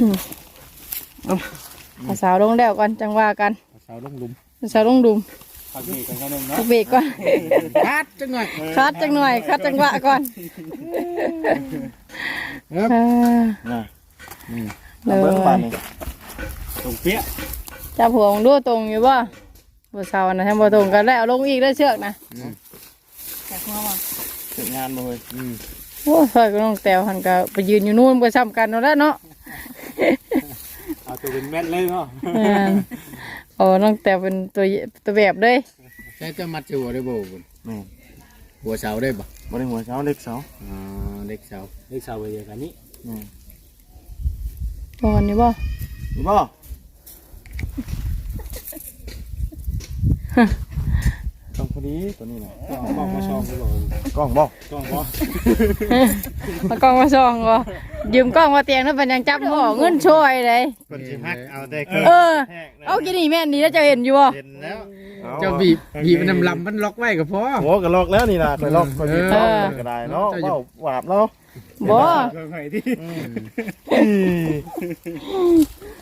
อืมเอาสาวลงแล้วก่อนจังว่ากันสาวลงหลุมสาวลงดุมพักนี่กันเขาหนึ่งเนาะพักเบรกก่อนคัดจังหน่อยคัดจังหน่อยคัดจังหวะก่อนครับอ่าน่ะเลยเบิ้งบานนี่ตรงเปี้ยจับหัวของดูตรงอยู่บ่บ่เสานะถ้าบ่ตรงกันแล้วเอาลงอีกได้เชือกนะจับหัวมาเสร็จงานมาเลยอืมโอ้ยซอยก็น้องแต้วหันก็ไปยืนอยู่นู่นก็ซ้ำกันเนาะแล้วเนาะเอา ตัวเป็นแม่นเลยเนาะอ่าโอ้น้องแต้วเป็นตัวตัวแบบเลยใช้จะมัดจะหัวได้บ่บุญแม่นหัวเสาได้บ่บ่ได้หัวเสาเล็กเสาอ๋อเด็กเสาเล็กเสาไปเดียวกันนี้แม่นตรงกันนี่บ่นี่บ่ต้องพอ ดีตัวนี้นะกล้องมาช่องไปบอกกล้องบ่กล้องบ่มากล้องมาส่องบ่ยืมกล้องมาเตียงแล้วเป็นยังจับบ่เงินช่วยเลย คนสิฮักเอาแต่เออเอากินนี่แม่นดีแล้วจะเห็นอยู่บ่เห็นแล้วเจ้าบีบบีบมันนำลำมันล็อกไว้ก็พอโหก็ลอกแล้วนี่ล่ะไปลอกไปลอกก็ได้เนาะเว้าหวาบเนาะบ่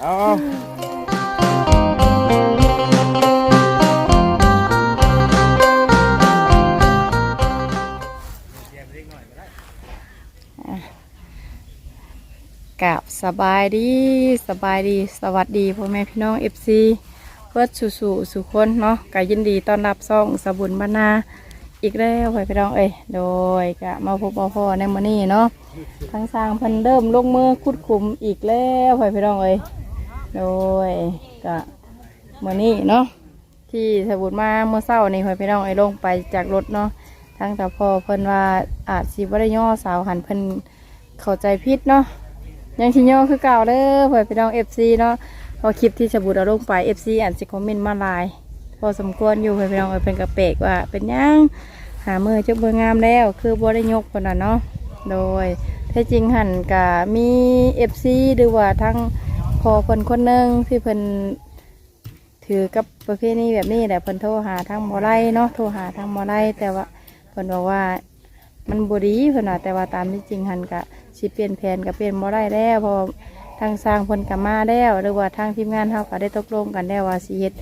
เอาเอา กับสบายดีสบายดีสวัสดีพ่อแม่พี่น้อง FC เพื่อสู่สู่สุคนเนาะก็ยินดีต้อนรับซ่องสบุญบรรณาอีกแล้วพ่อพี่น้องเอ้ยโดยก็มาพบมาพ่อในมื้อนี้เนาะทางสร้างเพิ่นเริ่มลงมือขุดขุมอีกแล้วพ่อพี่น้องเอ้ยโดยก็มื้อนี้เนาะที่สบุญมาเมื่อเช้านี่พ่อพี่น้องเอ้ยลงไปจากรถเนาะทางแต่พ่อเพิ่นว่าอาจสิบ่ได้ย่อสาวหันเพิ่นเข้าใจผิดเนาะ ยังชิโยคือเก่าเด้อเผื่อพี่น้องเอฟซีเนาะพอคลิปที่สบู่เราลงไปเอฟซีอ่านสิคอมเมนต์มาลาย พอสมควรอยู่เผื่อพี่น้องเออเป็นกระเปกว่า เป็นยังหามือเจ้าเบอร์งามแล้ว คือบ่ได้ยกคนน่ะเนาะโดยแท้จริงหันกะมีเอฟซีหรือว่าทั้งพอคนคนหนึ่งที่เพิ่นถือกับประเภทนี้แบบนี้แหละเพิ่นโทรหาทางหมอไล่เนาะโทรหาทางหมอไล่แต่ว่าเพิ่นบอกว่ามันบดีเพิ่นว่าแต่ว่าตามที่จริงหันกะ สิเปลี่ยนแผนก็เปลี่ยนบ่ได้แล้วเพอทางสร้างเพิ่นก็มาแล้วหรือว่าทางทีมงานเฮาก็ได้ตกลงกันแล้วว่าสิเฮ็ด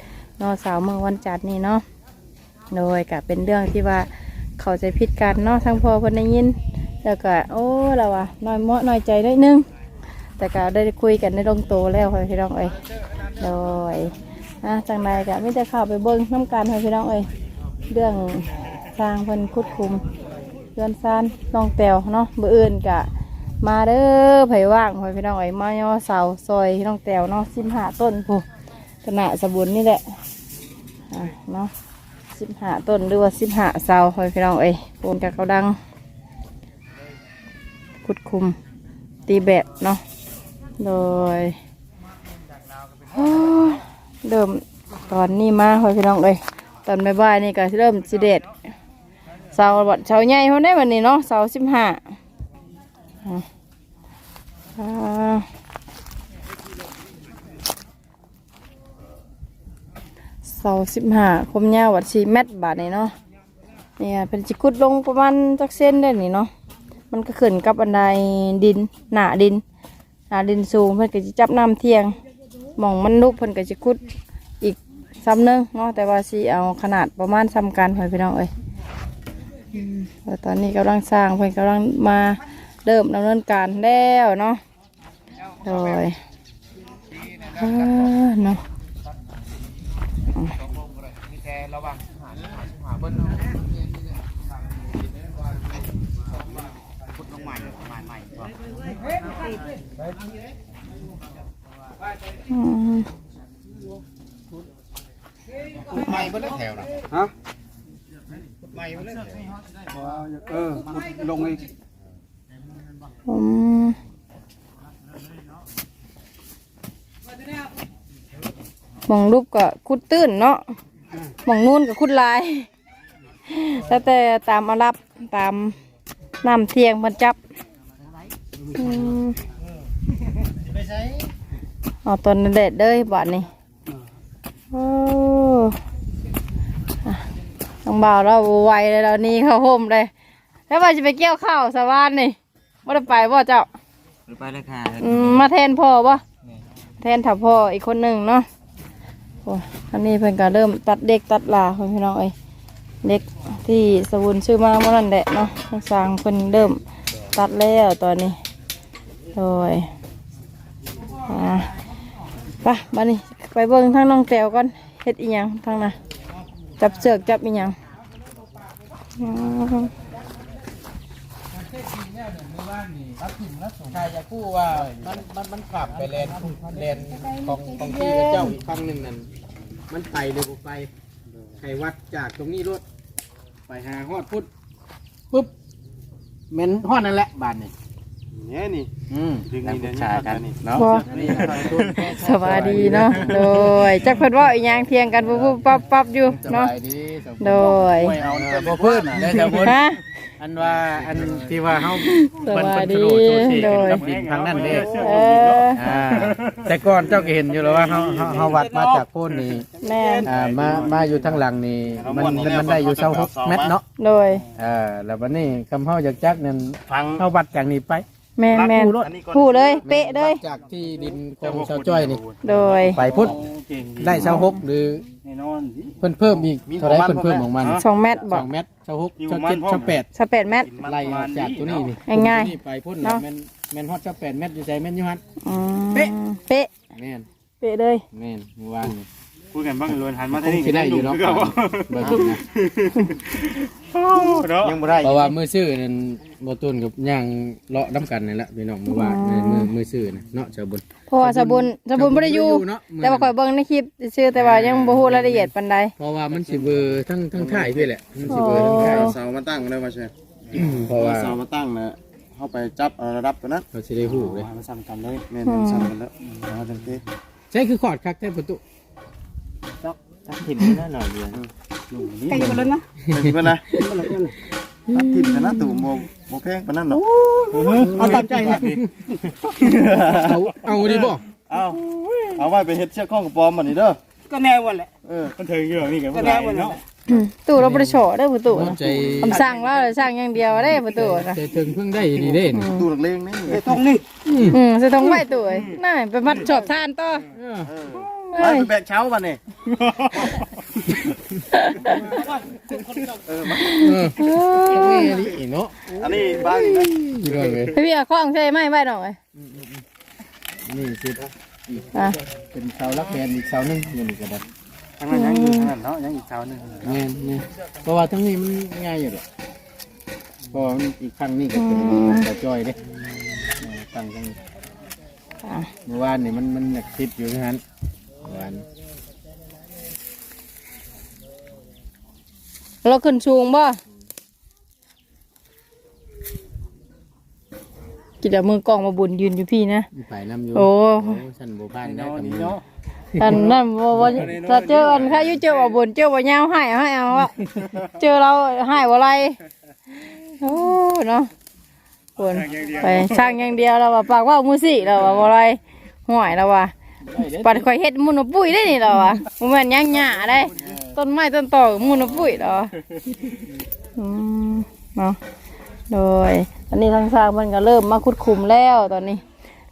นอสาวเมื่อวันจันทร์นี่เนาะโดยก็เป็นเรื่องที่ว่าเข้าใจผิดกันเนาะทางพ่อเพิ่นได้ยิน แล้วก็โอ้แล้วว่าน้อยเมาะน้อยใจนิดนึงแต่ก็ได้คุยกันในลงโตแล้วค่ะพี่น้องเอ้ยโดยอะจังใดก็ไมแต่จะเข้าไปเบิ่งน้ำกันค่ะพี่น้องเอ้ยเรื่องสร้างเพิ่นคุดคุมเพื่อนซานน้องแตวเนาะเบื่ออื่นกะ มาเด้อไผว่างไผพี่น้องไอ้มาย่อเสาซอยน้องแตวเนาะสิบห้าต้นผู้ขนาดสบุนนี่แหละอะเนาะสิบห้าต้นหรือว่าสิบห้าเสาไผพี่น้องเอ้ปูนกับเขาดังขุดคุมตีแบบเนาะโดยโอ้ยเริ่มตอนนี้มาไผพี่น้องเอ้ยตอนบ่ายๆนี่ก็เริ่มสิเด็ดเสาบัดเสาใหญ่เขาได้วันนี้เนาะเสาสิบห้า เสาสิบห้าคมยาววัดสี่เมตรบาทนี่เนาะเนี่ยเป็นจิกุดลงประมาณจักเส้นได้นี่เนาะมันก็ขึ้นกับอันไดดินหนาดินหนาดินสูงเพิ่นก็จะจับน้ำเทียงมองมันลุกเพิ่นก็จะขุดอีกซ้ำหนึงเนาะแต่ว่าสีเอาขนาดประมาณซ้ำกันเพื่อนพี่น้องเอ้ยแล้วตอนนี้กำลังสร้างเพิ่นกำลังมา เริ่มดำเนินการแล้วเนาะโดยเออเนาะมีแต่ระวังหาหาหาเบิ้ลพุดลงใหม่ใหม่ใหม่ก่อนอืมใหม่เบิ้ลแถวนะฮะใหม่เบิ้ลแถวเออขุดลงอีก อืมมองรูปก็คุดตื้นเนาะมองนู่นก็คุดลายแล้วแต่ตามอารับตามน้ำเทียงมันจับอืมเอาตอนเด็ดเด้ยบาดนี้โอ้อ่ต้องเบาเราไวเลยเรานี่เข้าห่มเลย แล้วว่าจะไปเกี่ยวข้าวสวานนี่ ว่าจะไปบ่เจ้าหรือไปเลยค่ะอืมมาแทนพ่อบ่แทนถ้าพ่ออีกคนหนึ่งเนาะโอ้อันนี้เพิ่นก็เริ่มตัดเด็กตัดลาเพิ่นพี่น้องเอ้ยเด็กที่สวุนชื่อมาเมื่อนั้นแหละเนาะทางสร้างเพิ่นเริ่มตัดแล้วตอนนี้โดยอ่าไปมานี่ไปเบิ่งทางน้องแตวก่อนเฮ็ดอีหยังทางน่ะจับเสือกจับอีหยัง อืมใครจะพูดว่ามันมันมันขับไปเลนเลนของของที่เจ้าอีกฝั่งหนึ่งนั่นมันไปหรือบ่ไปใครวัดจากตรงนี้รถไปหาฮอดพุทธปุ๊บเมนฮอดนั่นแหละบานนี่เนี่ยนี่อืมดึงนี่เดี๋ยวชายกันนี่เนาะบ่นี่สวัสดีเนาะโดยจักเพิ่นเว่าอีหยังเทียงกันปุ๊บปุ๊บปั๊บปั๊บอยู่สเนาะบายดีสบายโดยไม่เอาแต่บ่เพิ่นได้แต่เพิ่นฮะ อันว่าอันที่ว่าเฮาสวัสดีเพิ่นเพิ่นโดดโซเชียลโดยกับดินทางนั้นเด้เอออ่าแต่ก่อนเจ้าก็เห็นอยู่แล้วว่าเฮาเฮาเฮาวัดมาจากโพ้นนี่แม่นอ่ามามาอยู่ทางหลังนี่มันมันมันได้อยู่26เมตรเนาะโดยอ่าแล้ววันนี้คำเฮาอยากจักนั่นฟัง เฮาวัดจากนี้ไป แม่นแม่นผู้รถพูดเลยเป๊ะเลยวัดจากที่ดินของชาวจ้อยนี่โดย ไปพุทธเก่งได้26หรือแน่นอนสิเพิ่นเพิ่มอีกเท่าไหร่เพิ่นเพิ่มของมันสองเมตรบอก2เมตร26 27 28สเปดเมตรไล่ออกจากตัวนี้นี่ง่ายๆตัวนี้ไปพุ่นเนาะ แม่นแม่นฮอดเจ้าแปดเม็ดอยู่ใจแม่นอยู่ฮันอืมเป๊ะ เป๊ะแม่นเป๊ะเลย แม่นเมื่อวานนี่ คุยกันบ้างเลยหันมาคที่งนี่สิได้อยู่เนาะเนาะเบิ่งนะยังบ่ได้เพราะว่ามือซื้อนั่นบ่ตุนกับย่างเลาะน้ำกันนี่แหละพี่น้องเมื่อวานมือมือมือซื้อน่ะเนาะชาวบุญเพราะว่าสบุนสบุนบ่ได้อยู่เนาะมื้อแต่ว่าข่อยเบิ่งในคลิปซื่อๆแต่ว่ายังบ่ฮู้รายละเอียดปานใดเพราะว่ามันสิเบอร์ทั้งทั้งท้ายพี่แหละมันสิเบอร์ทั้งท้ายอ๋อเสามาตั้งเลยมาเช่เพราะว่าเสามาตั้งนะเข้าไปจับเอาระดับตัวนั้นเขาสิได้ฮู้เลยมาซ้ำกันเลยแม่นซ้ำกันแล้วมาจังซี่ใช่คือขอดคักแท้ประตู ตัดถิ่นนั่นหน่อยเดียวใกล้กันแล้วนะใกล้กันนะตัดถิ่นกันนะตู่โมโมแพงปานนั้นเนาะเอาตามใจนะเอาเอาดิบ่เอาเอาไว้ไปเฮ็ดเชือกข้องกระป๋อมบัดนี้เด้อก็แน่วันแหละเออมันถึงอยู่นี่กันก็แน่วันเนาะอืมตู้เราบ่ได้โฉเด้อผู้ตู้เอาใจคำสั่งว่าสั่งอย่างเดียวได้ผู้ตู้นะใจถึงเพิ่งได้ดีเด้นี่ตู้นักเลงนี่ตรงนี้อืมสิต้องไว้ตู้เอ้ยน่าไปมัดชอบทานต่อเออ ไปเอ้ยแบกเช้าบัดนี้เออเออแม่นี่เนาะอันนี้บ้านนี่นะอยู่ด้วยเลยพี่เอาของใช่ไหมไว้หน่อยนี่สิอะเป็นเสาลักแกนอีกเสาหนึงอยู่นี่ก็ได้ทางนั้นยังอยู่ทางนั้นเนาะยังอีกเช้าหนึงแม่นนี่เพราะว่าทั้งนี้มันง่ายอยู่ดอกเพราะว่ามันอีกครั้งนี้ก็เป็นเสาจ้อยเด้เออตั้งตั้งอะเมื่อวานนี่มันมันอยากคิดอยู่ที่นั้น เมื่อวานเราขึ้นสูงบ่กินเอามือกล้องมาบุญยืนอยู่พี่นะ ไปน้ำอยู่โอ้ ฉันโบบ้านได้กับมืออันนั้นบ่บ่ถ้าเจออันค่ะอยู่เจอว่าบุญเจอว่ายาวให้ให้เอาวะเจอเราให้บ่ไรโอ้เนาะบุญไปสร้างอย่างเดียวเราว่าปากว่ามือสิเราว่าบ่ไรห่วยเราว่า ปัดข่อยเฮ็ดมุนปุ๋ยได้นี่เหรอวะบ่แม่นหยังหญ้าได้ต้นไม้ต้นตอกมุนปุ๋ยเหรออืมเนาะโดยตอนนี้ทางสร้างมันก็เริ่มมาคุดคุมแล้วตอนนี้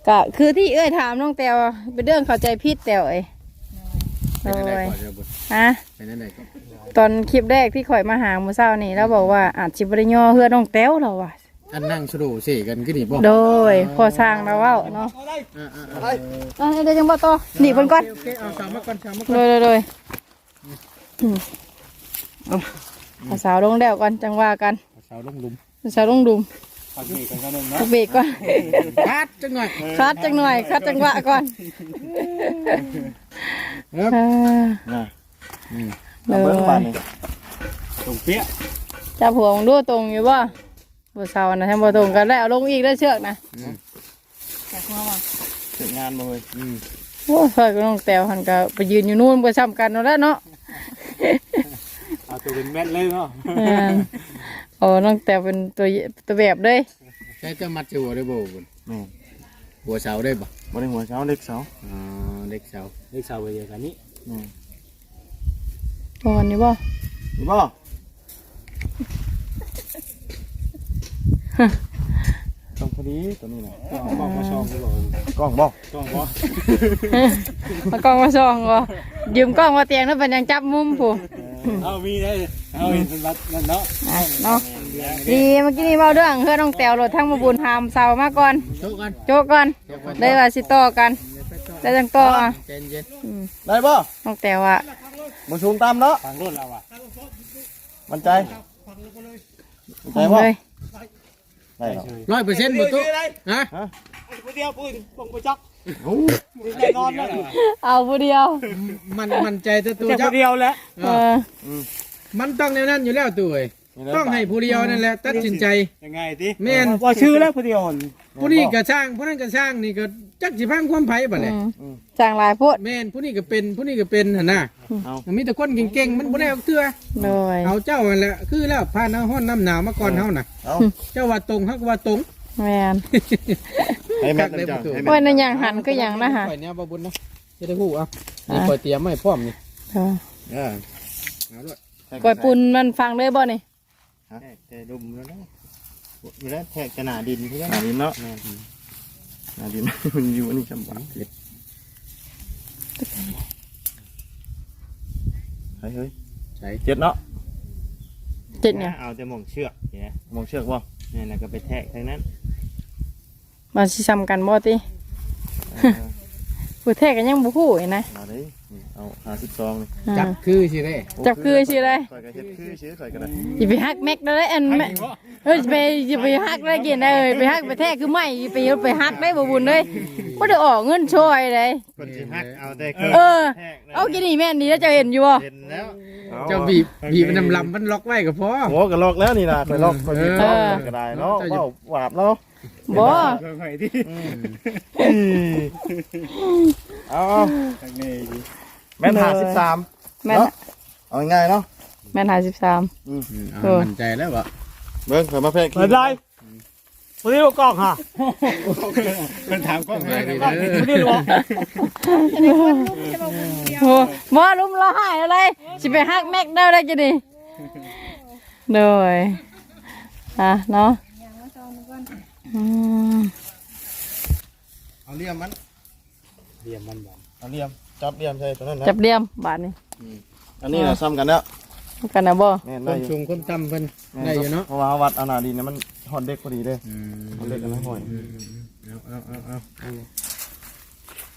ก็คือที่เอ้ยถามน้องแตวเป็นเรื่องเข้าใจผิดแตวเอ้ยไปโดนั่นใดยก่อนเดี๋ยวบุญฮะไปนั่นใดก่อนตอนคลิปแรกที่ข่อยมาหามื้อเช้านี่แล้วบอกว่าอาจสิบ่ได้ย่อเฮือน้องแตวเราว่ะ อันนั่งสรูเสกันก็ดีบ่โดยพอสร้างแล้วเว้าเนาะอ่าอ่าอ่าอะเดี๋ยวจังบ่ต่อหนีเพิ่นก่อน โอเคเอาสามมาก่อนสามมาก่อนโดยโดยโดยอืมเอาเอาสาวลงแล้วก่อนจังว่ากันเอาเสาลงหลุมสาวลงดุมฝากนี่กันก็นึงเนาะเอาเบรกก่อนคัดจังหน่อยคัดจังหน่อยคัดจังหวะก่อนครับอ่าน่ะอืมเลเอาเบิ่งบ้านยนี่ตรงเปี้ยจับหัวของดูตรงอยู่บ่ บ่สาวนะถ้าบ่ตรงกันแล้วเอาลงอีกได้เชือกนะอืมเสร็จงานบ่เว้ยอืมโอ้ยเพิ่นก็น้องแต้วหันก็ไปยืนอยู่นู่นบ่ซ้ำกันเนาะแล้วเนาะ เอาตัวเป็นแม่นเลยเนาะอ่าโอ้น้องแต้วเป็นตัวตัวแบบเลยใช้จะมัดจะหัวได้บ่บุญแม่นหัวเสาได้บ่บ่ได้หัวเช้าเล็กเสาอ๋อเด็กเสาเล็กเสาไปเดียวกันนี้อืมตอนนี้บ่นี่บ่ ต้องพอดีตัวนี้น่ะก็เอามาช่องดูบ่กล้องบ่ช่องบ่มากล้องมาส่องบ่ยืมกล้องมาเตียงแล้วเป็นยังจับมุมผู้เอามีได้เอาเห็นเป็นวัดนั่นเนาะอะเนาะดีเมื่อกี้นี่เบาเรื่องเพื่อนน้องแตวรถทั้งมาบุญหามเสามาก่อน โชคกันโจกก่อนได้ว่าสิต่อกันได้จังต่ออะเย็นเย็นอืมได้บ่น้องแตวอะบ่ชูงตามเนาะฟังรถเราอะ มันใจมันใจเอาบ่ เลย ได้เนาะร้อยเปอร์เซ็นต์บ่ตุ๊ฮะเดียวปุ้ยลงไปจักโอ้แน่นอนแล้วเอาผู้เดียว มันมันใจตัวตัวแต่จัคนเดียวแหละเออมันต้องในนั้นอยู่แล้วตัวเอ้ย ต้องให้ผู้เดียวนั่นแหละตัดสินใจยังไงดิแม่นว่าชื่อแล้วคนเดียวผู้นี้ก็สร้างผู้นั้นก็สร้างนี่ก็จักสิพังความไผบัดเลยอืมจางหลายโพดแม่นผู้นี้ก็เป็นผู้นี้ก็เป็นหั่นน่ะเอามีแต่คนเก่งๆมันบ่ได้เอาเทื่อโดยเอาเจ้านั่นแหละคือแล้วผ่านน้ำห้อนน้ำหนาวมาก่อนเฮาน่ะเอาเจ้าว่าตรงเฮาก็ว่าตรงแมนให้แม่นจังให้โอ้แม่ยนนั่นอย่างหันก็อย่างนะฮะข่อยเนี่ยบ่บุญเนาะจะได้ฮู้เอานี่ข่อยเตรียมไว้พร้อมนี่เออเออเอาด้วยกวยปุ่นมันฟังเลยบ่นี่ แต่ดุมแล้วนะอยู่แล้วแทกจะหนาดินที่หนาดินเนาะหนาดินมันอยู่อันนี้จำบังเฮ้ยเฮ้ยใช่เจ็ดเนาะเจ็ดเนี่ยเอาแต่หมองเชือกเนี่ยมองเชือกบ่นี่แล้วก็ไปแทกทางนั้นมาสิซ้ำกันบ่ติ เออผู้แท้กันยังบ่ฮู้อีกนะเอาดิเอาหาสิบสองนี่อ่าจับคือสิเด้จับคือสิเลยข่อยก็เฮ็ดคือชื่อข่อยก็ได้อย่าไปฮักแม็กได้อันแม่เฮ้ยไปอย่าไปฮักได้กินได้เอ้ยไปฮักไปแท้คือไม่ไปไปฮักได้บ่บุญเลยบ่ได้ออกเงินช่วยเลยคนสิฮักเอาแต่เออแทกนะเอากินนี่แม่นดีแล้วเจะเห็นอยู่บ่เห็นแล้วเจ้าบีบบีบมันนำลำมันล็อกไว้ก็พอโอ้ก็ลอกแล้วนี่นะข่อยลอกข่อยมีลอกก็ได้เนาะเออเว้าหวาบเนาะ บ่ไปที่เอาเอาแม่นหาสิบสามแม่นเนาะเอาง่ายๆเนาะแม่น53เอามั่นใจแล้วบ่เบิ่งข่อยมาแพกไม่เป็นไรคนนี้กล้องฮะมันถามก็ง่ายดีคนนี้หรอโอ้บ่ลุมละหายอะไรสิไปฮักแม็กได้ได้กินนี่โดยอะเนาะอืม เอาเหลี่ยมมันเรียมมันบ่เอาเหลี่ยมจับเหลี่ยมใส่ตัวนั้นนะจับเดียมบาทนี่อันนี้นะซ้ำกันแล้วกันนะบ่แม่นคได้วามอยู่สูงความต่ำเพิ่นได้อยู่เนาะเพราะว่าวัดเอาหนาดินเนี่ยมันหอนเด็กพอดีเลยหอนเด็กกันนะหอยเอาเอาเอาเอาเอา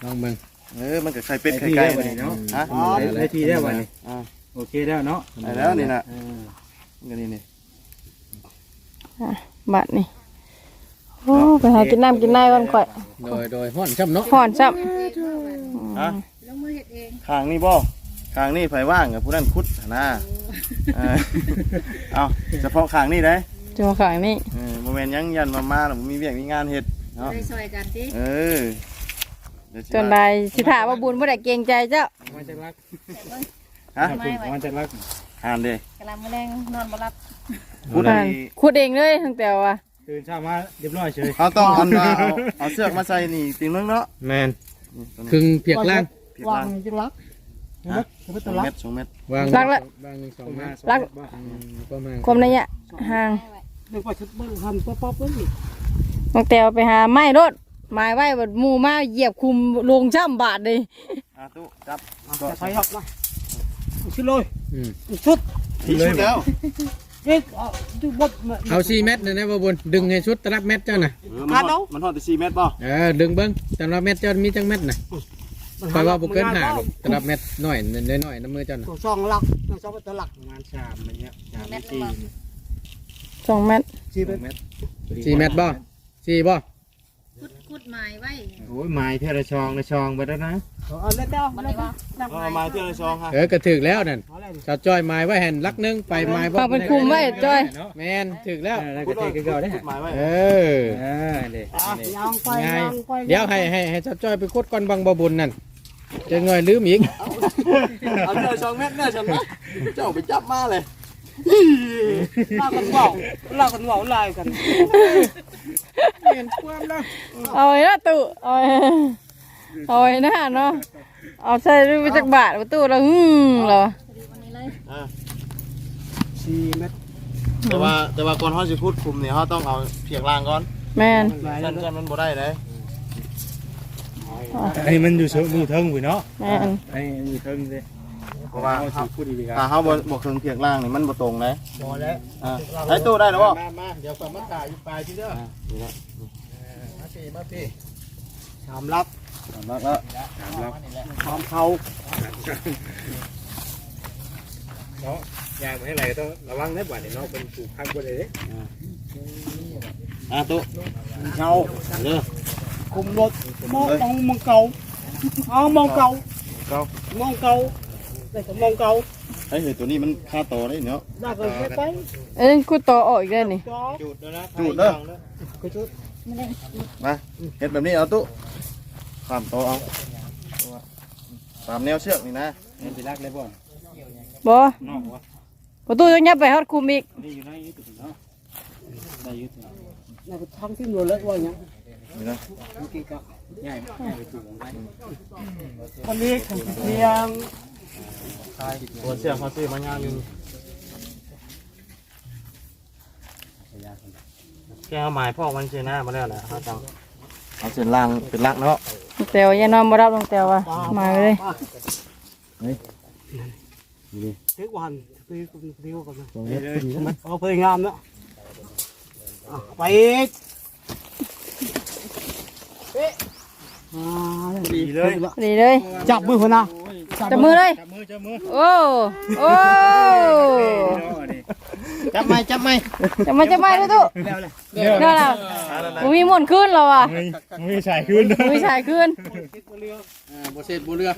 ลองเบิ่งเออมันก็ไข่เป็ดไข่ไก่นี่เนาะฮะอ๋อได้ทีได้วันนี้อ่าโอเคแล้วเนาะได้แล้วนี่นะมันก็นี่นี่อะบาทนี่โอ้ไปหากินน้ำกินได้ก่อนข่อยโดยโดยห้อนช่ำเนาะห่อนซับฮะข้างนี่บ่ข้างนี่ไฟว่างกับผู้นั้นคุดหั่นนะเออเอาเฉพาะข้างนี่ได้จะมาขายนี่เออโมเมนต์ยังยันมามาแล้วมีเวียกมีงานเฮ็ดเนาะได้ซอยกันสิเออเดี๋ยวสิจนได้สิถามว่าบุญบ่ได้เกรงใจเจ้ามาจากรักฮะไม่ไหวมาจากรักอ่านเด้กำลังมาแรงนอนบ่หลับคุดอ่าอันนนี้ขุดเองเลยตั้งแต่ว่า ตื่นเช้ามาเรียบร้อยเฉยเขาต้องเอาเอาเอาเสือกมาใส่นี่ติงนึงเนาะแมนนี่ตัวครึ่นี้งเพียกล่างเพียงล่างจังรักฮะสองเม็ดสองเม็ดวางรักละวางหนึ่งสองเมตรรัก อืมประมาณความระยะห่างนึกว่าชุดเบิ้งทันป๊อปป๊อปเลยตั้งแต่ไปหาไม้รถไม้ไว้บัดหมู่มาเหยียบคุมลงช่ำบาทเลยอะตู้จับจะใส่หอกมาชุดเลยอืมชุดทีชุดแล้ว เอ๊ะดูบดเอาสี่เมตรนะนะบ่บุญดึงให้ชุดตลับเม็ดเจ้าน่ะเออมันฮอดมันฮอดแต่สี่เม็ดป่ะเออดึงเบิ้งตลับเม็ดเจ้ามีจังเม็ดน่ะคอยว่าบุเกินหาหรอกตลับเม็ดน้อยน้อยๆน้ำมือเจ้าน่ะตัวซองหลักตัวซองตะหลักประมาณสามอะไรเงี้ยสามแม่นสี่บ่สองเมตรชีเป็นสี่เมตรบ่สี่บ่ คุดคุดไม้ไว้โอ้ยไม้เท่าไรชองละชองไปแล้วนะเอาเล่นเด้อบ่เล่ได้นบ่เด้อเอามาเที่ยวในซองค่ะเออกระถึกแล้วนั่นเอาเล่นชาวจ้อยไม้ไว้แห่นลักหนึงไปไม้บ่ฝากเป็นคุมไว้จ้อยแมนถึกแล้วพูดว่าพูดหมายไว้เออเออเด็ยางไปง่ายยางไปเดี๋ยวให้ให้ให้ชาวจ้อยไปคุดก่อนบังบ่บุญนั่นจะง่อยลืมอีกเอาเที่ยวในซองเม็ดแน่ฉันนะเจ้าไปจับมาเลยลากกันเบาลากกันเบาลายกัน เห็นความแล้วเอาไว้นะตู้เอาไว้เอาไว้นะเนาะเอาใส่ไปจักบาทประตูแล้วอืมเหรอวันนี้เลยอ่าสี่เม็ดแต่ว่าแต่ว่าก่อนเขาจะพูดคุมเนี่ยเขาต้องเอาเพียงล่างก่อนแแม่นสั้นสั้นมันบ่ได้เลยไอ้มันอยู่เชิงมือเทิงอยู่เนาะแม่นไอ้มือเทิงเลยเพ ราะว่าเอาสิพูดดีๆคถ้ารับเฮาบ่บ่เครื่องเพียงล่างนี่มันบ่ตรงเลยพอแล้วอ่าไอ้ตู้ได้แล้วบ่มามาเดี๋ยวก่อนมาถ่ายอยู่ปลายที่เด้อนี่นะมาพี่มาพี่ชามรับแล้วก็ชามเขาเนาะยางมาให้ไหลต้องระวังได้บ่เนี่ยเนาะเป็นถูกพังบ่ได้เด้อ่าตู้เขาเด้อคุมรถมองมองมอ มองเกาเก่ามองเก่าแต่ก็มองเก่าไอ้เฮ้ยตัวนี้มันค่าต่อได้เนาะได้ก็ไปไปเอ้ยกูต่อออกอีกแล้วนี่จอจุดแล้วนะจุดเด้อก็ชุดมาเฮ็ดแบบนี้เอาตู้ข้ามโตะเอาตามแนวเชือกนี่นะเห็นสิรักเลยบ่บ่นอกวะประตูยังยับไปฮอดคุมอีกนี่อยู่ในยุติเนาะได้ยุติน่าจะทำที่หน่วยเล็กว่าอย่างนี่นะเมื่อกี้ก็ใหญ่ใหญ่ไปถูกของได้วันนี้เพียง ตัวเชือกเขาซื้อมายาวนึงแกเอาหมายพ่อมันเชหน้ามาแล้วแหละเขาจังเอาเส้นล่างเป็นลักเนาะแตวอย่านอนบ่รับลงแตวว่ะมาเลยเทควันเทควันเทควันกันเอาเพลงงามเนาะไปอีกอ่าดีเลยดีเลย จับมือคนนะ จับมือเลย จับมือจับมือโอ้ โอ้จับไม่จับไม่จะมาจะมาดูตู้นั่นน่ะบ่มีหมุนขึ้นแล้วอะมือใส่ขึ้นบ่มีสายขึ้นบ่เสร็จบ่เรือ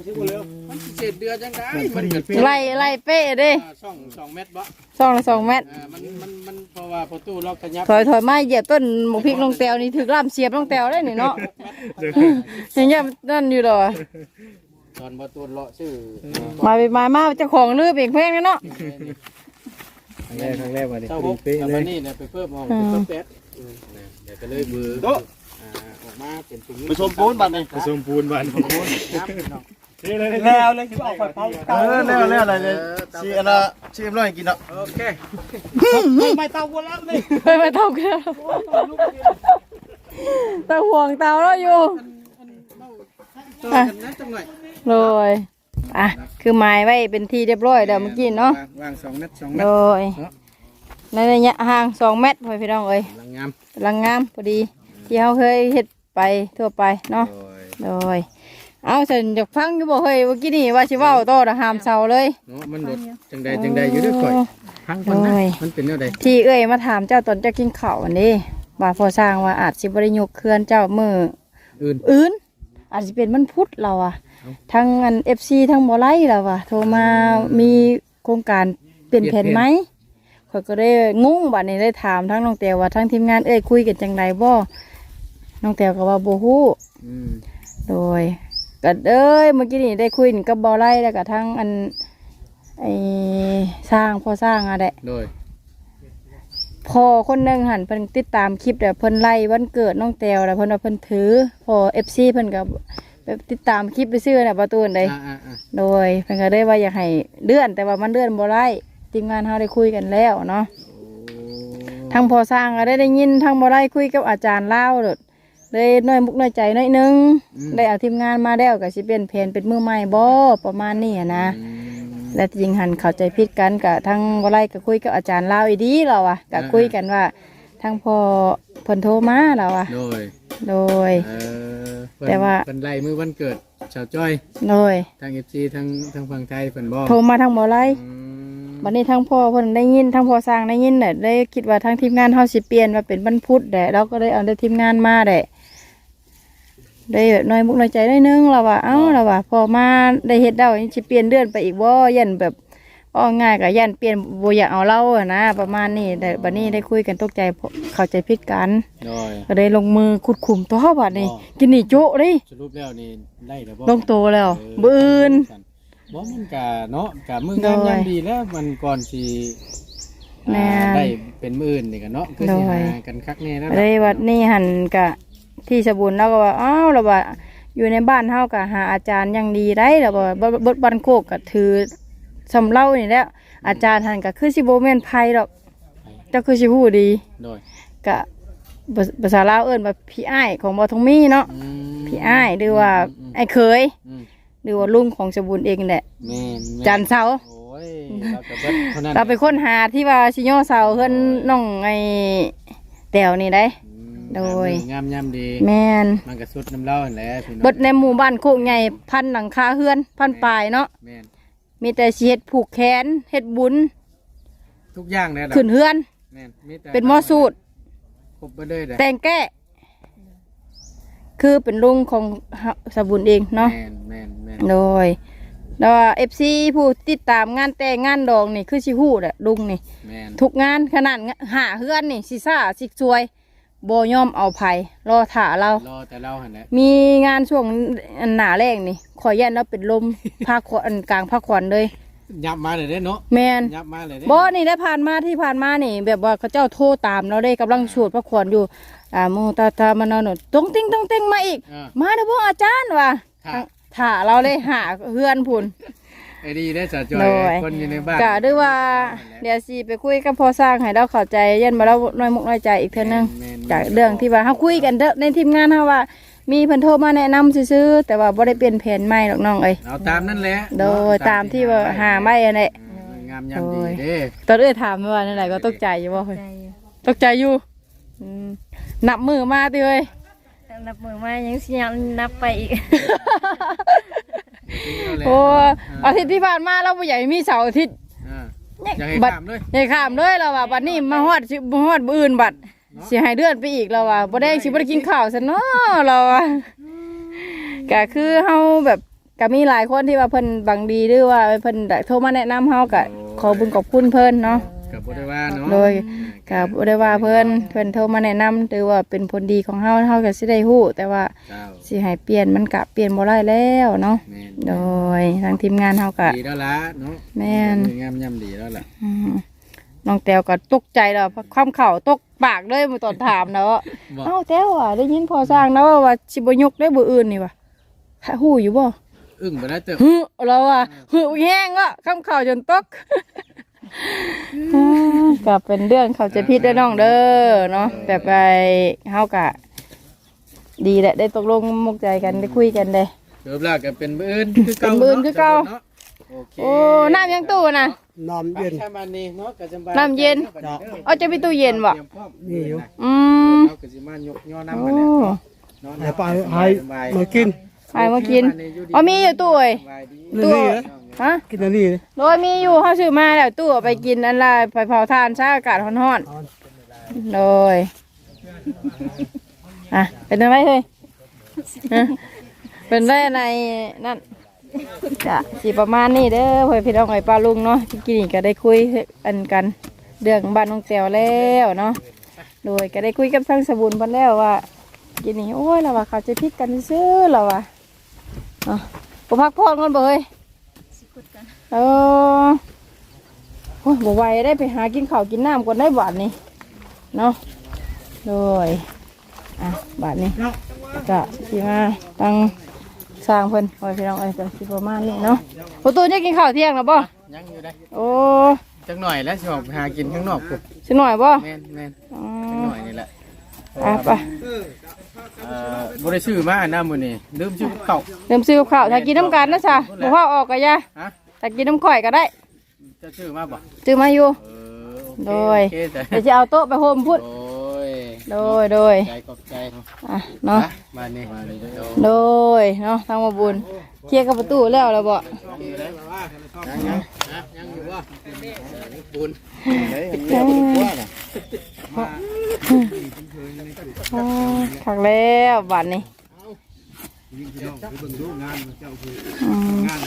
มันเสร็จเรือจังได้มันเกิดไล่ไล่เป๊ะเด้ช่องสองเมตรบ่สองละสองเมตรอ่ามันมันมันเพราะว่าประตูล็อกขยับถอยถอยมาเหยียบต้นหมูพริกลงแตวนี่ถึกล่ามเสียบลงแตวได้นี่เนาะยังเงี้ยนั่นอยู่ดอก ตอนประตูเลาะชื่อมาไปมามาเจ้าของลือเปลี่ยนเพลงแล้วเนาะครั้งแรกครั้งแรกวันนี้เจ้าบุกเอามานี่เนี่ยไปเพิ่มเอาไปเพิ่มแป๊ดอืมนะเดี๋ยวก็เลยเบอร์โต๊ะอ่าออกมาเป็นถุงไปชมปูนบัดนี่ผสมปูนวันผสมปูนน้ำเนาะแล้วเลยเอาไปเผาเออแล้วแล้วอะไรเลยชีอันละชีเอ็มร้อยกินเนาะโอเคไม่เตาบัวแล้วเลยเฮ้ยมาเท่ากันตาห่วงเตาแล้วอยู่ต่อกันนะจังหน่อย เลยอะคือหมายไว้เป็นที่เรียบร้อยแล้วเมื่อกี้เนาะวางสองเมตรสองเมโดตรยในระยะห่างสองเมตรพ่อพี่น้องเอ้ยลังงามกำลังงามพอดี ที่เขาเคยเฮ็ดไปทั่วไปเนาะโดยเอาฉันอยากฟังอยู่บ่เฮ้ยเมื่อกี้นี่ว่าสิเว้าต่อนะห้ามเซาเลยเนาะมันลดจังใดจังใดอยู่ด้วยข่อยพังคนนะโอ้ยมันเป็นแนวใดที่เอ้ยมาถามเจ้าตอนเจ้ากินข้าวอันนี้ว่าพอสร้างว่าอาจสิบ่ได้ยกเคลื่อนเจ้ามืออื่นอื่นอาจจะเป็นมันพุธเราอะ ทั้งอัน FC ทั้งบ่ไล่เราอะโทรมามีโครงการเปลี่ยนแผนไหมข่อยก็ได้งงบัดนี้ได้ถามทั้งน้องแตวว่าทั้งทีมงานเอ้ยคุยกันจังไดบ่น้องแตวก็ว่าบ่ฮู้อืมโดยก็เอ้ยเมื่อกี้นี่ได้คุยกับบอไล่แล้วก็ทั้งอันไอสร้างพอสร้างอะไรโดยพอคนหนึงหันเพิ่นติดตามคลิปเดี๋ยวเพิ่นไล่วันเกิดน้องแตวแล้วเพิ่นว่าเพิ่นถือพอเอฟซีเพิ่นก็ แบบติดตามคลิปไปซื้อน่ะประตูนใดอ่าอ่าอ่าโดยเพิ่นก็ได้ว่าอยากให้เลื่อนแต่ว่ามันเลื่อนบ่ได้ทีมงานเฮาได้คุยกันแล้วเนาะทั้งพอสร้างก็ได้ได้ยินทั้งบ่ได้คุยกับอาจารย์ลาวโดดเลยน้อยมุกน้อยใจน้อยหนึงได้เอาทีมงานมาแล้วก็สิเป็นเพนเป็นมือใหม่บ่ประมาณนี้อะนะและจริงหันเข้าใจผิดกันกับทั้งบ่ไล่ก็คุยกับอาจารย์ลาวอีดีเราอะก็คุยกันว่าทั้งพอเพิ่นโทรมาเราอะ โดยโดย เออเพิ่นแต่ว่า เพิ่นไล่มือวันเกิดชาวจ้อยโดยทางเอฟซีทางทางฝั่งไทยเพิ่นบอกโทรมาทั้งบ่ไล่อืมบัดนี้ทั้งพ่อเพิ่นได้ยินทั้งพ่อสร้างได้ยินน่ะได้คิดว่าทั้งทีมงานเฮาสิเปลี่ยนมาเป็นวันพุธแหละเราก็ได้เอาได้ทีมงานมาแหละได้แบบน้อยมุกน้อยใจน้อยนึงเราว่าเอ้าเราว่าพอมาได้เฮ็ดได้ยังสิเปลี่ยนเดือนไปอีกบ่ยันแบบ อ้อง่ายก็ยันเปลี่ยนบ่อยากเอาเราอะนะ ประมาณนี้แต่บัดนี้ได้คุยกันตกใจเพราะเข้าใจผิดกัน โดยก็ได้ลงมือขุดขุมตัวบัดนี้อ๋อกินนี่โจะเด้สรุปแล้วนี่ไล่แล้วบ่ลงโตแล้วเออบื้อื่นบ่มันกะเนาะกะมืองานโดยยามดีแล้วมันก่อนสิแม่นอ่าได้เป็นมื้ออื่นนี่ก็เนาะคือสิโดยหากันคักแน่แล้วได้วัดนี้หันกะที่สบุญแล้วก็ว่าอ้าวเราว่าอยู่ในบ้านเฮากะหาอาจารย์อยังดีได้แล้วก็บดบันโคกก็ถือ สำเล่านี่แหล้วอาจารย์หันก็คือสิโบแม่นไพ่ดอกเจ้าคือสิฮู้ดีโดยกะภาภาษาลาวเอิ้นว่าพี่อ้ายของบ่ทองมีเนาะอืมพี่อ้ายหรือว่าไอ้เคยอืมหรือว่าลุงของสมบูรณ์เองแหละแม่นแม่จันเสา โอ้ยเราก็เบิดเท่านั้นเราไปค้นหาที่ว่าชิโยเสาเพิ่นน้องไอ้แต้วนี่ได้ อืมโดย งามยามดี แม่นมันก็สุดน้ำเล่าหั่นแหละพี่น้องเบิดในหมู่บ้านโคกใหญ่พันหลังคาเฮือน พันปลายเนาะแม่น มีแต่สิเฮ็ดผูกแขนเฮ็ดบุญทุกอย่างเลยล่ะขึ้นเฮือน แม่นมีแต่เป็นหมอสูตร ครบไปเลยเด้อแต่งแก้คือเป็นลุงของเฮาสมบูรณ์เองเนาะแม่นแม่นแม่นโดยแล้วเอฟซีผู้ติดตามงานแต่งงานดองนี่คือชิฮู้แหละลุงนี่ แม่นทุกงานขนาดหาเฮือนนี่สิซ่าสิซวย บ่ยอมเอาภัยรอถ่าเรา รอแต่เราหั่นแหละมีงานช่วงอันหนาแรกนี่ขอแย่นแล้วเป็นลม ภาคขวัญกลางภาคขวัญเลยยับมาเลยเด้อเนาะแมนยับมาเลยเด้บ่นี่ได้ผ่านมาที่ผ่านมานี่ แบบว่าเขาเจ้าโทรตามเราได้กำลังสวดพระขวัญอยู่ อ่าโมตาตามานอนตรงติ้งตรงติ้งมาอีกเออมาเด้อบ่อาจารย์ว่ะค่ะ ถ่าเราเลยหาเฮือนพุ่น ไอ้ดีได้อสะจอโดยยคนอยู่ในบ้านกะด้วยว่าเดี๋ยวสิไปคุยกับพ่อสร้างให้เราเข้าใจเย็นมาแล้วน้อยมุกน้อยใจอีกเท่านึงแม่นจากเรื่องที่ว่าเฮาคุยกันเด้อในทีมงานเฮาว่า มีเพิ่นโทรมาแนะนำซื่อๆแต่ว่าบ่ได้เปลี่ยนแผนใหม่หรอกน้องเอ้ยเอาตามนั่นแหละโดยตามที่ว่าหาไม่อันนี้เอองามยามดีเด้อตอนเอ้ยถามว่านั่นแหละก็ตกใจอยู่บ่เฮ้ยใจอยู่ตกใจอยู่อืมนับมือมาติเอ้ยนับมือมายังสิยังนับไปอีก โอ้อาทิตย์ที่ผ่านมาเราบ่อยากให้มีเสาร์อาทิตย์อ่าอย่าให้บัดข้ามเลยอย่าข้ามเลยเราว่าบัดนี้มาฮอดสิมาฮอดมื้ออื่นบัดสิให้เดือนไปอีกเราว่าบ่ได้สิบ่ได้กินข้าวซะเนาะเราว่าก็คือเฮาแบบก็มีหลายคนที่ว่าเพิ่นบังดีหรือว่าเพิ่นได้โทรมาแนะนำเฮาก็ขอบุญขอบคุณเพิ่นเนาะ กับบ่ได้ว่าเนาะโดยก็บ่ได้ว่าเพิ่นเพิ่นโทรมาแนะนำหรือว่าเป็นผลดีของเฮาเฮาก็สิได้ฮู้แต่ว่าเจ้าสิให้เปลี่ยนมันก็เปลี่ยนบ่ได้แล้วเนาะแม่นโดยทางทีมงานเฮาก็ ดีแล้วล่ะเนาะแม่นงามยามดีแล้วล่ะอืมน้องแต้วก็ตกใจแล้วเพราะความเข่าตกปากเลยเมื่อตอนถามนะว่าบอกเอ้าแต้วอะได้ยินพอสร้างนะว่าว่าสิบ่ยกได้บ่อื่นนี่ว่ะหาหู้อยู่บ่ อึ้งบ่ได้เติบฮึเราอะฮึแห้งก็ความเข่าจนตกอ่า ก็เป็นเรื่องเข้าใจผิดเด้อน้องเด้อเนาะแบบไปเฮาก็ดีแหละได้ตกลงมุกใจกันได้คุยกันเด้เติบแล้วก็เป็นมื้ออื่นคือเก่าเป็นมื้ออื่นคือเก่าเนาะโอเคโอ้น้ำยังตู้น่ะน้ำเย็นแค่มานี่เนาะก็สบายน้ำเย็นเอาจะไปตู้เย็นบ่ตรียมพร้อมนี่อยู่ อืมเราก็สิมายกย่อน้ำโอ้มาแล้วนอนให้ไปให้มากิน ไปมากินอ๋อมีอยู่ตู้เอ้ยสบายดีนี่ตู้นี่นะ ฮะกินอันนี้นะโดยมีอยู่เขาซื้อมาแล้วตู้เอาไปกินอันละไปเผาทานซะอากาศร้อนๆโดยอะเป็นอะไรเฮ้ยฮะเป็นได้ในนั่นจะสิประมาณนี้เด้อเพื่อนพี่น้องไอ้ป้าลุงเนาะที่กินนี่ก็ได้คุยอันกันเรื่องบ้านน้องแตวแล้วเนาะโดยก็ได้คุยกับทั้งสบุนเพันแล้วว่ากินนี่โอ้ยเราว่าเขาจะพิดกันซื้อเราว่าเนาะบ่พักผ่อนกันบ่เฮ้ยสิคุ ดกันเออโอ้ยบ่ไหวได้ไปหากินข้าวกินน้ำก่อนได้บาทนี้เนาะโดยอะบาทนี้จะสิมาตั้งสร้างเพิ่นไว้พี่น้องเอ้ยจะสิประมาณนี้เนาะประตูจะกินข้าวเที่ยงแล้วบ่ยังอยู่ได้โอ้จักหน่อยแล้วสิออกไปหากินข้างนอกพุ่นสิหน่อยบ่แม่นแม่นอืจักมหน่อยนี่แหละอะไป เอ่อบ่ได้ซื้อมาน้ำมื้อนี้ลืมซื้อข้าวเริ่มซื้อกับข้าวถ้ากินน้ำกันนะจ๊ะบ่พาออกก็อย่าฮะถ้ากินน้ำข่อยก็ได้จะซื้อมาบ่ซื้อมาอยู่ เออโอเคโดยโอเคจ้ะเดี๋ยวจะเอาโต๊ะไปโฮมพุทธโอ้ยโดยโดยใจขอบใจเนาะอะเนาะ มานี่มานี่เดี๋ยวโดยเนาะทางมาบุญเคลียร์กับประตูแล้วแล้วบ่ยังอยู่ได้ยังยังฮะยังอยู่บ่ บุญเฮ้ยเมียบ่ได้กลัวน่ะอ๋อขักแล้วบัดนี้อืมอะ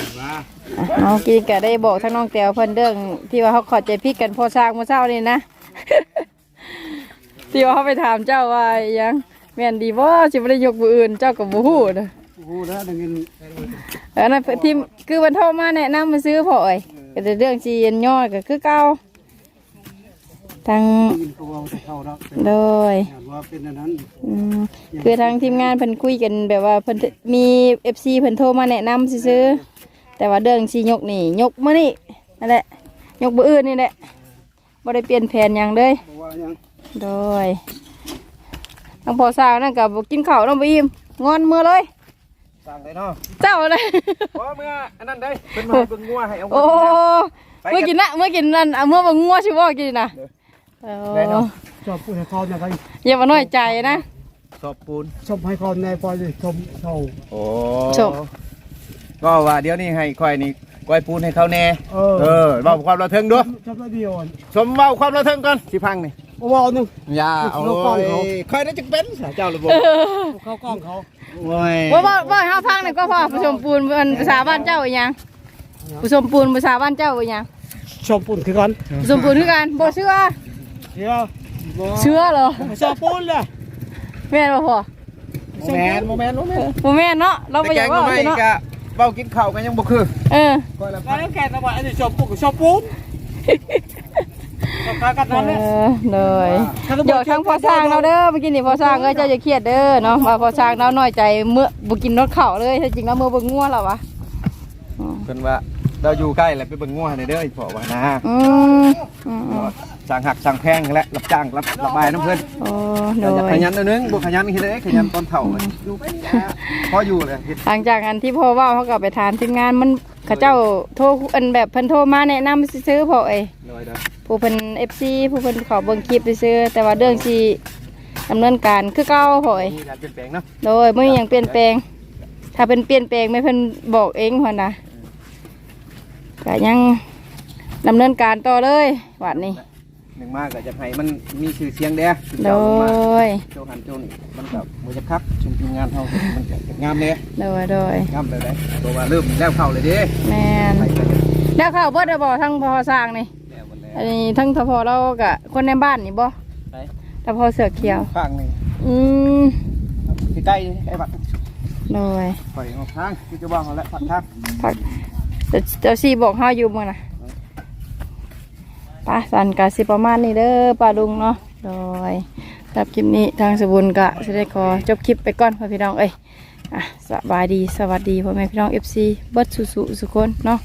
น้องกีก็ได้บอกทั้งน้องแตวเพิ่นเรื่องที่ว่าเขาเขอใจพิดกันพอสร้างเมื่อเช้านี่นะ ที่ว่าเขาไปถามเจ้าว่าอิหยังแม่นดีบ่สิบ่ได้ยกมืออื่นเจ้าก็บ่ฮู้นะกูนะได้เงิน เออนั่นที่คือมันโทรมาแนะนำมาซื้อพอเอ้ยก็จะเรื่องจีนย่อยก็คือเก่าทางโดยอย่างว่าเป็นอันนั้นอืมคือทางทีมงานเพิ่นคุยกันแบบว่าเพิ่นมีเอฟซีเพิ่นโทรมาแนะนำซื้อแต่ว่าเรื่องชียกนี่ยกมื้อนี่นั่นแหละยกมื้ออื่นนี่แหละบ่ได้เปลี่ยนแผนหยังเลยโดยทั้งพอสางนั่นกับกินข้าวน้องบีมงอนมือเลย สั่งเลยเนาะเจ้าเลยเพราะเมื่ออันนั้นได้เป็นมาเป็นงัวให้เอาโอ้เมื่อกินนะเมื่อกินนั่นเอาเมื่อบังงัวชิบ่กินนะเอได้เนาะอชอบพูดให้เขาเนี่ยไปอย่ามาน้อยใจนะสอบปูนชมให้เขาในปอยชมเขาโอ้ชมก็ว่าเดี๋ยวนี้ให้ค่อยนี่ ก้อยปูนให้เขาแน่เออ เออเว้าความระเทิงด้วยชอบเดียวสมเว้าความระเทิงก่อนสิพังนี่โอ้ว้าวนึง อย่าเอาเอากล้องเขาค่อยได้จักเป็นเจ้าระบบเขากล้องเขาโอ้ยว่าว่าว่าห้าพังนี่ก็พอผู้ชมปูนเป็นภาษาบ้านเจ้าอีหยังผู้ชมปูนภาษาบ้านเจ้าอีหยังชมปุ่นคือกันผู้ชมปูนคือกันบ่เชื่อเดี๋ยวเชื่อเหรอชอบปุ่นเลยแม่นบ่พอโมแมนโมแมนโมแมนบ่แม่นเนาะเราบ่แต่อแกยากงว่าทำไมสิเนาะกะ เบ้ากินข้าวกันยังบ่คือเออก้อยละแล้วแกนะว่าอันนี้ชอบปุ่นชอบปุ่นชอบการกันเอนั่นแหละอเลยเดี๋ยวทั้งพอสร้างเราเด้อเมื่อกี้นี่พอสร้างเอ้ยเจ้าจะเครียดเด้อเนาะว่าพอสร้างเราน้อยใจเมื่อบ่กินรถเข้าเลยถ้าจริงแล้วมื้อบ่งัวแล้ววะอืมเพิ่นว่าเราอยู่ใกล้แหละไปเบิ่งงัวให้เด้ออีพ่อว่านะอืมอืมอืม สั่งหักสั่งแพงและรับจ้างรับระบายน้ำเพิ่นโอ้โดเราจะยขยันหนิดนึงบ่ขยันเฮ็ดเด้ขยันตอนเฒ่าอะอยู่ไปนี่นะพออยู่เลยเฮ็ดหลังจากอันที่พ่อเว่าเขาก็ไปทานทีมงานมันเขาเจ้าโทรอันแบบเพิ่นโทรมาแนะนำซื้อๆพ่อเอ้ยเลยเด้อผู้เพิ่น FC ผู้เพิ่นขอเบิ่งคลิปซื้อๆแต่ว่าเรื่องสิดำเนินการคือเก่าพ่อเอ้ยมีการเปลี่ยนแปลงเนาะโดยไม่มีหยังเปลี่ยนแปลง ถ้าเป็นเปลี่ยนแปลงไม่เพิ่นบอกเองพ่นนะก็ยังดำเนินการต่อเลยวัดนี้ หนึ่งมากก็จะให้มันมีชื่อเสียงเด้อโดยโจหันโจนี่มันก็บ่จะคักชุมทีมงานเฮามันก็งามเด้โดยโดยงามเลยเด้เพราะว่าเริ่มแล้วเข้าเลยเด้แม่นไปกันแล้วเข้าเบิดได้บ่ทั้งพอสร้างนี่แล้วหมดแล้วอันนี้ทั้งทพอเรากะคนในบ้านนี่บ่ไปทพอเสือเขียวข้างนี่อืมใกล้ๆไอ้บัดโดยปล่อยออกทางคือจะว่าเขาแล้วผัดทางพักเดี๋ยวเจ้าซีบอกเฮาอยู่มื้อน่ะ ปะสันกะสิประมาณนี้เด้อป้าลุงเนาะโดยสำหรับคลิปนี้ทางสบุญกะจะได้ขอจบคลิปไปก่อนพ่อพี่น้องเอ้ยอะสบายดีสวัสดีพ่อแม่พี่น้องเอฟซีเบิดสุสุสุคนเนาะ